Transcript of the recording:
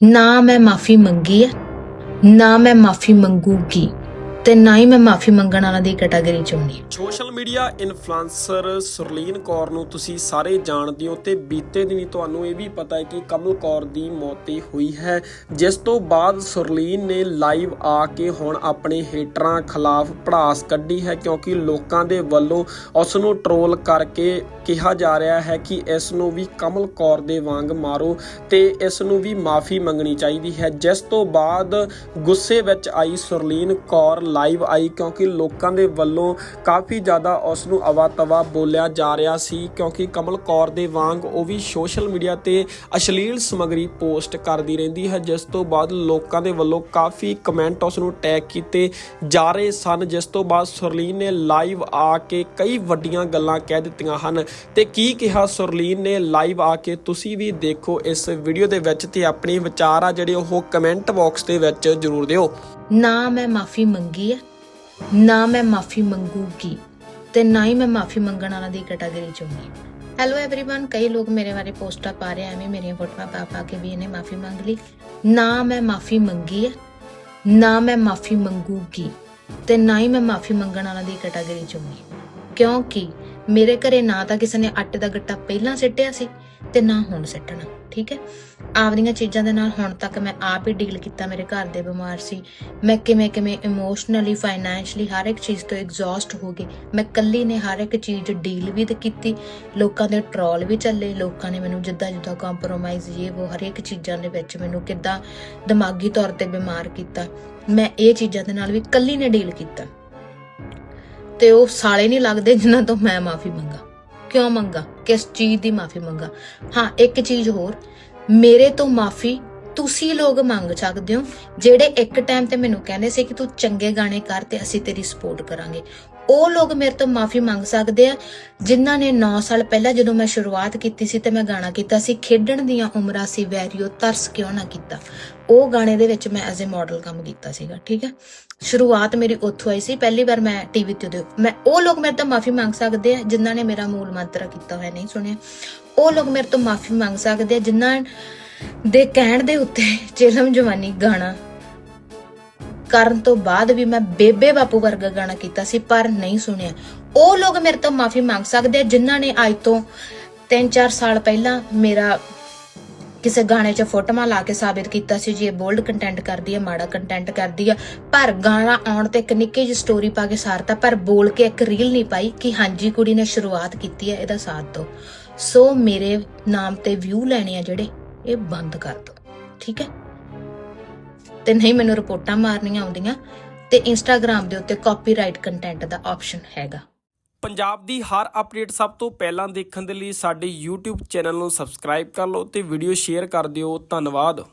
ਨਾ ਮੈਂ ਮਾਫੀ ਮੰਗੀ ਹੈ ਨਾ ਮੈਂ ਮਾਫੀ ਮੰਗੂਗੀ ਤੇ ਨਾ ਹੀ ਮੈਂ ਮਾਫੀ ਮੰਗਣ ਵਾਲਾ ਦੀ ਕੈਟਾਗਰੀ ਚ ਹੁੰਦੀ social media influencer Surleen Kaur ਨੂੰ ਤੁਸੀਂ ਸਾਰੇ ਜਾਣਦੇ ਹੋ ਤੇ ਬੀਤੇ ਦਿਨੀ ਤੁਹਾਨੂੰ ਇਹ ਵੀ ਪਤਾ ਹੈ ਕਿ ਕਮਲ ਕੌਰ ਦੀ ਮੌਤੀ ਹੋਈ ਹੈ। ਜਿਸ ਤੋਂ ਬਾਅਦ ਸੁਰਲੀਨ ਨੇ ਲਾਈਵ ਆ ਕੇ ਹੁਣ ਆਪਣੇ ਹੇਟਰਾਂ ਖਿਲਾਫ ਭੜਾਸ ਕੱਢੀ ਹੈ ਕਿਉਂਕਿ ਲੋਕਾਂ ਦੇ ਵੱਲੋਂ ਉਸ ਨੂੰ ਟਰੋਲ ਕਰਕੇ ਕਿਹਾ ਜਾ ਰਿਹਾ ਹੈ ਕਿ ਇਸ ਨੂੰ ਵੀ ਕਮਲ ਕੌਰ ਦੇ ਵਾਂਗ ਮਾਰੋ ਤੇ ਇਸ ਨੂੰ ਵੀ ਮਾਫੀ ਮੰਗਣੀ ਚਾਹੀਦੀ ਹੈ। ਜਿਸ ਤੋਂ ਬਾਅਦ ਗੁੱਸੇ ਵਿੱਚ ਆਈ ਸੁਰਲੀਨ ਕੌਰ ਲਾਈਵ ਆਈ ਕਿਉਂਕਿ ਲੋਕਾਂ ਦੇ ਵੱਲੋਂ ਕਾਫੀ ਜ਼ਿਆਦਾ ਉਸ ਨੂੰ ਅਵਾ ਤਵਾ ਬੋਲਿਆ ਜਾ ਰਿਹਾ ਸੀ ਕਿਉਂਕਿ ਕਮਲ ਕੌਰ ਦੇ ਵਾਂਗ ਉਹ ਵੀ ਸੋਸ਼ਲ ਮੀਡੀਆ ਤੇ ਅਸ਼ਲੀਲ ਸਮੱਗਰੀ ਪੋਸਟ ਕਰਦੀ ਰਹਿੰਦੀ ਹੈ। ਜਿਸ ਤੋਂ ਬਾਅਦ ਲੋਕਾਂ ਦੇ ਵੱਲੋਂ ਕਾਫੀ ਕਮੈਂਟ ਉਸ ਨੂੰ ਟੈਗ ਕੀਤੇ ਜਾ ਰਹੇ ਸਨ। ਜਿਸ ਤੋਂ ਬਾਅਦ ਸੁਰਲੀਨ ਨੇ ਲਾਈਵ ਆ ਕੇ ਕਈ ਵੱਡੀਆਂ ਗੱਲਾਂ ਕਹਿ ਦਿੱਤੀਆਂ ਹਨ। ਤੇ ਕੀ ਕਿਹਾ ਸੁਰਲੀਨ ਨੇ ਲਾਈਵ ਆ ਕੇ ਤੁਸੀਂ ਵੀ ਦੇਖੋ ਇਸ ਵੀਡੀਓ ਦੇ ਵਿੱਚ ਤੇ ਆਪਣੇ ਵਿਚਾਰ ਆ ਜਿਹੜੇ ਉਹ ਕਮੈਂਟ ਬਾਕਸ ਦੇ ਵਿੱਚ ਜ਼ਰੂਰ ਦਿਓ ਨਾ ਮੈਂ ਮਾਫੀ ਮੰਗੀ ਹੈ ਨਾ ਮੈਂ ਮਾਫੀ ਮੰਗੂਗੀ ਤੇ ਨਾ ਹੀ ਮੈਂ ਮਾਫੀ ਮੰਗਣ ਵਾਲਾ ਦੀ ਕੈਟਾਗਰੀ ਚ ਹੁੰਦੀ ਹੈਲੋ एवरीवन ਕਈ ਲੋਕ ਮੇਰੇ ਬਾਰੇ ਪੋਸਟਾਂ ਪਾ ਰਹੇ ਆ, ਐਵੇਂ ਮੇਰੀਆਂ ਫੋਟੋਆਂ ਪਾ ਪਾ ਕੇ ਵੀ ਇਹਨੇ ਮਾਫੀ ਮੰਗ ਲਈ ਨਾ ਮੈਂ ਮਾਫੀ ਮੰਗੀ ਹੈ ਨਾ ਮੈਂ ਮਾਫੀ ਮੰਗੂਗੀ ਤੇ ਨਾ ਹੀ ਮੈਂ ਮਾਫੀ ਮੰਗਣ ਵਾਲਾ ਦੀ ਕੈਟਾਗਰੀ ਚ ਹੁੰਦੀ ਕਿਉਂਕਿ ਮੇਰੇ ਘਰੇ ਨਾ ਤਾਂ ਕਿਸੇ ਨੇ ਆਟੇ ਦਾ ਗੱਟਾ ਪਹਿਲਾਂ ਸਿੱਟਿਆ ਸੀ ਤੇ ਨਾ ਹੁਣ ਸਿੱਟਣਾ, ਠੀਕ ਹੈ? ਆਪਦੀਆਂ ਚੀਜ਼ਾਂ ਦੇ ਨਾਲ ਹੁਣ ਤੱਕ ਮੈਂ ਆਪ ਹੀ ਡੀਲ ਕੀਤਾ ਮੇਰੇ ਘਰ ਦੇ ਬਿਮਾਰ ਸੀ। ਮੈਂ ਕਿਵੇਂ ਕਿਵੇਂ ਇਮੋਸ਼ਨਲੀ ਫਾਈਨੈਂਸ਼ਲੀ ਹਰ ਇੱਕ ਚੀਜ਼ ਤੋਂ ਐਗਜ਼ੌਸਟ ਹੋ ਗਈ। ਮੈਂ ਕੱਲੀ ਨੇ ਹਰ ਇੱਕ ਚੀਜ਼ ਡੀਲ ਵੀ ਤੇ ਕੀਤੀ। ਲੋਕਾਂ ਦੇ ਟਰੋਲ ਵੀ ਚੱਲੇ, ਲੋਕਾਂ ਨੇ ਮੈਨੂੰ ਜਿੱਦਾਂ ਜਿੱਦਾਂ ਕੰਪਰੋਮਾਈਜ਼ ਇਹ ਉਹ ਹਰ ਇੱਕ ਚੀਜ਼ਾਂ ਦੇ ਵਿੱਚ ਮੈਨੂੰ ਕਿੱਦਾਂ ਦਿਮਾਗੀ ਤੌਰ ਤੇ ਬਿਮਾਰ ਕੀਤਾ। ਮੈਂ ਇਹ ਚੀਜ਼ਾਂ ਦੇ ਨਾਲ ਵੀ ਕੱਲੀ ਨੇ ਡੀਲ ਕੀਤਾ। ਤੇ ਉਹ ਸਾਲੇ ਨਹੀਂ ਲੱਗਦੇ ਜਿਨ੍ਹਾਂ ਤੋਂ ਮੈਂ ਮਾਫੀ ਮੰਗਾ। ਕਿਉਂ ਮੰਗਾ? ਕਿਸ ਚੀਜ਼ ਦੀ ਮਾਫੀ ਮੰਗਾ? ਹਾਂ, ਇੱਕ ਚੀਜ਼ ਹੋਰ। ਮੇਰੇ ਤੋਂ ਮਾਫੀ ਤੁਸੀਂ ਲੋਕ ਮੰਗ ਸਕਦੇ ਹੋ, ਜਿਹੜੇ ਇੱਕ ਟਾਈਮ ਤੇ ਮੈਨੂੰ ਕਹਿੰਦੇ ਸੀ ਕਿ ਤੂੰ ਚੰਗੇ ਗਾਣੇ ਕਰ ਤੇ ਅਸੀਂ ਤੇਰੀ ਸਪੋਰਟ ਕਰਾਂਗੇ। ਉਹ ਲੋਕ ਮੇਰੇ ਤੋਂ ਮਾਫੀ ਮੰਗ ਸਕਦੇ ਆ, ਜਿਨ੍ਹਾਂ ਨੇ 9 ਸਾਲ ਪਹਿਲਾਂ ਜਦੋਂ ਮੈਂ ਸ਼ੁਰੂਆਤ ਕੀਤੀ ਸੀ ਤੇ ਮੈਂ ਗਾਣਾ ਕੀਤਾ ਸੀ, ਖੇਡਣ ਦੀਆਂ ਉਮਰਾਂ ਸੀ, ਵੈਰੀਓ ਤਰਸ ਕਿਉਂ ਨਾ ਕੀਤਾ। ਉਹ ਗਾਣੇ ਦੇ ਵਿੱਚ ਮੈਂ ਐਜ਼ ਅ ਮਾਡਲ ਕੰਮ ਕੀਤਾ ਸੀਗਾ, ਠੀਕ ਹੈ ਸ਼ੁਰੂਆਤ ਮੇਰੀ ਉੱਥੋਂ ਆਈ ਸੀ, ਪਹਿਲੀ ਵਾਰ ਮੈਂ ਟੀਵੀ ਤੇ ਉਹਦੇ ਮੈਂ, ਉਹ ਲੋਕ ਮੇਰੇ ਤੋਂ ਮਾਫੀ ਮੰਗ ਸਕਦੇ ਆ, ਜਿਨ੍ਹਾਂ ਨੇ ਮੇਰਾ ਮੂਲ ਮੰਤਰ ਕੀਤਾ ਹੋਇਆ, ਨਹੀਂ ਸੁਣਿਆ। ਉਹ ਲੋਕ ਮੇਰੇ ਤੋਂ ਮਾਫੀ ਮੰਗ ਸਕਦੇ ਆ, ਜਿਨ੍ਹਾਂ ਦੇ ਕਹਿਣ ਦੇ ਉੱਤੇ ਚੇਲਮ ਜਵਾਨੀ ਗਾਣਾ ਕਰਨ ਤੋਂ ਬਾਅਦ ਵੀ ਮੈਂ ਬੇਬੇ ਬਾਪੂ ਵਰਗਾ ਗਾਣਾ ਕੀਤਾ ਸੀ, ਪਰ ਨਹੀਂ ਸੁਣਿਆ। ਉਹ ਲੋਕ ਮੇਰੇ ਤੋਂ ਮਾਫੀ ਮੰਗ ਸਕਦੇ ਆ, ਜਿਨ੍ਹਾਂ ਨੇ ਅੱਜ ਤੋਂ 3-4 ਸਾਲ ਪਹਿਲਾਂ ਮੇਰਾ ਕਿਸੇ ਗਾਣੇ 'ਚ ਫੋਟੋਆਂ ਲਾ ਕੇ ਸਾਬਿਤ ਕੀਤਾ ਸੀ ਜੀ, ਇਹ ਬੋਲਡ ਕੰਟੈਂਟ ਕਰਦੀ ਹੈ ਮਾੜਾ ਕੰਟੈਂਟ ਕਰਦੀ ਹੈ ਪਰ ਗਾਣਾ ਆਉਣ ਤੇ ਇੱਕ ਨਿੱਕੀ ਜਿਹੀ ਸਟੋਰੀ ਪਾ ਕੇ ਸਾਰਤਾ, ਪਰ ਬੋਲ ਕੇ ਇੱਕ ਰੀਲ ਨਹੀਂ ਪਾਈ ਕਿ ਹਾਂਜੀ, ਕੁੜੀ ਨੇ ਸ਼ੁਰੂਆਤ ਕੀਤੀ ਹੈ ਇਹਦਾ ਸਾਥ ਦਿਓ ਸੋ ਮੇਰੇ ਨਾਮ ਤੇ ਵਿਊ ਲੈਣੇ ਆ ਜਿਹੜੇ, ਇਹ ਬੰਦ ਕਰ ਦਿਓ ਠੀਕ ਹੈ? ਤੇ ਨਹੀਂ ਮੈਨੂੰ ਰਿਪੋਰਟਾਂ ਮਾਰਨੀਆਂ ਆਉਂਦੀਆਂ ਤੇ ਇੰਸਟਾਗ੍ਰam ਦੇ ਉੱਤੇ ਕਾਪੀਰਾਈਟ ਕੰਟੈਂਟ ਦਾ ਆਪਸ਼ਨ ਹੈਗਾ। ਪੰਜਾਬ ਦੀ ਹਰ ਅਪਡੇਟ ਸਭ ਤੋਂ ਪਹਿਲਾਂ ਦੇਖਣ ਦੇ ਲਈ ਸਾਡੇ YouTube ਚੈਨਲ ਨੂੰ ਸਬਸਕ੍ਰਾਈਬ ਕਰ ਲਓ ਤੇ ਵੀਡੀਓ ਸ਼ੇਅਰ ਕਰ ਦਿਓ। ਧੰਨਵਾਦ।